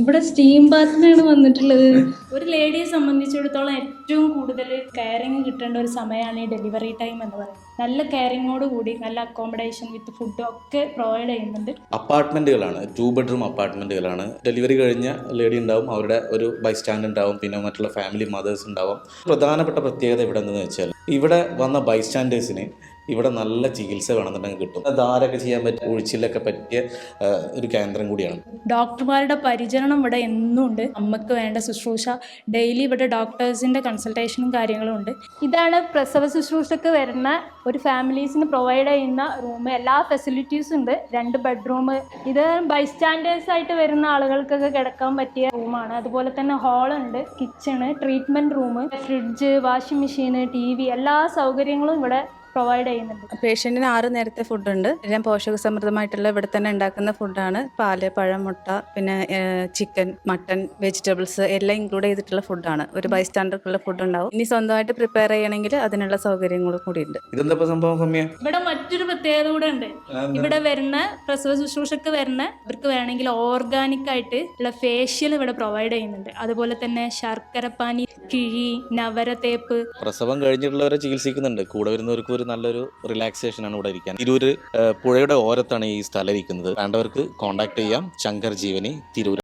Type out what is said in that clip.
ഇവിടെ സ്റ്റീം ബാത്തിനാണ് വന്നിട്ടുള്ളത്. ഒരു ലേഡിയെ സംബന്ധിച്ചിടത്തോളം ഏറ്റവും കൂടുതൽ കെയറിങ് കിട്ടേണ്ട ഒരു സമയമാണ് ഈ ഡെലിവറി ടൈം എന്ന് പറയുന്നത്. നല്ല കെയറിങ്ങോട് കൂടി നല്ല അക്കോമഡേഷൻ വിത്ത് ഫുഡും ഒക്കെ പ്രൊവൈഡ് ചെയ്യുന്നുണ്ട്. അപ്പാർട്ട്മെന്റുകളാണ് ടു ബെഡ്റൂം അപ്പാർട്ട്മെന്റുകളാണ് ഡെലിവറി കഴിഞ്ഞ ലേഡി ഉണ്ടാവും അവരുടെ ഒരു ബൈ സ്റ്റാൻഡ് ഉണ്ടാവും പിന്നെ മറ്റുള്ള ഫാമിലി മദേഴ്സ് ഉണ്ടാവും. പ്രധാനപ്പെട്ട പ്രത്യേകത ഇവിടെ എന്താണെന്ന് വെച്ചാൽ ഇവിടെ വന്ന ബൈസ്റ്റാൻഡേഴ്സിന് ഇവിടെ നല്ല ചികിത്സ വേണമെന്നുണ്ടെങ്കിൽ കിട്ടും. ധാരൊക്കെ ചെയ്യാൻ പറ്റിയ ഒഴിച്ചിലൊക്കെ പറ്റിയ ഒരു കേന്ദ്രം കൂടിയാണ്. ഡോക്ടർമാരുടെ പരിചരണം ഇവിടെ എന്നും ഉണ്ട്. അമ്മയ്ക്ക് വേണ്ട ശുശ്രൂഷ ഡെയിലി ഇവിടെ ഡോക്ടേഴ്സിന്റെ കൺസൾട്ടേഷനും കാര്യങ്ങളും ഉണ്ട്. ഇതാണ് പ്രസവ ശുശ്രൂഷക്ക് വരുന്ന ഒരു ഫാമിലീസിന് പ്രൊവൈഡ് ചെയ്യുന്ന റൂം. എല്ലാ ഫെസിലിറ്റീസും ഉണ്ട്. രണ്ട് ബെഡ്റൂം. ഇത് ബൈസ്റ്റാൻഡേഴ്സ് ആയിട്ട് വരുന്ന ആളുകൾക്കൊക്കെ കിടക്കാൻ പറ്റിയ റൂമാണ്. അതുപോലെ തന്നെ ഹാളുണ്ട് kitchen treatment room fridge washing machine T V എല്ലാ സൗകര്യങ്ങളും ഇവിടെ പ്രൊവൈഡ് ചെയ്യുന്നുണ്ട്. പേഷ്യന്റിന് ആറ് നേരത്തെ ഫുഡ് ഉണ്ട്. എല്ലാം പോഷകസമൃദ്ധമായിട്ടുള്ള ഇവിടെ തന്നെ ഉണ്ടാക്കുന്ന ഫുഡാണ് പാൽ പഴം മുട്ട പിന്നെ ചിക്കൻ മട്ടൺ വെജിറ്റബിൾസ് എല്ലാം ഇൻക്ലൂഡ് ചെയ്തിട്ടുള്ള ഫുഡാണ് ഒരു ബൈ ബൈസ്റ്റാൻഡർക്കുള്ള ഫുഡ് ഉണ്ടാവും. ഇനി സ്വന്തമായിട്ട് പ്രിപ്പയർ ചെയ്യണമെങ്കിൽ അതിനുള്ള സൗകര്യങ്ങളും കൂടി ഉണ്ട് ഇതെന്താ സംഭവം സൗമ്യ? ഇവിടെ മറ്റൊരു പ്രത്യേകത കൂടെ ഉണ്ട്. ഇവിടെ വരുന്ന പ്രസവ ശുശ്രൂഷക്ക് വരുന്ന ഇവർക്ക് വേണമെങ്കിൽ ഓർഗാനിക് ആയിട്ട് ഉള്ള ഫേഷ്യൽ ഇവിടെ പ്രൊവൈഡ് ചെയ്യുന്നുണ്ട്. അതുപോലെ തന്നെ ശർക്കരപ്പാനി കിഴി നവരത്തേപ്പ് പ്രസവം കഴിഞ്ഞിട്ടുള്ളവരെ ചികിത്സിക്കുന്നുണ്ട്. കൂടെ വരുന്നവർക്ക് ഒരു നല്ലൊരു റിലാക്സേഷൻ ആണ് ഇവിടെ ഇരിക്കാൻ. തിരൂര് പുഴയുടെ ഓരത്താണ് ഈ സ്ഥലം ഇരിക്കുന്നത്. വേണ്ടവർക്ക് കോൺടാക്ട് ചെയ്യാം. ശങ്കർ ജീവനി തിരൂർ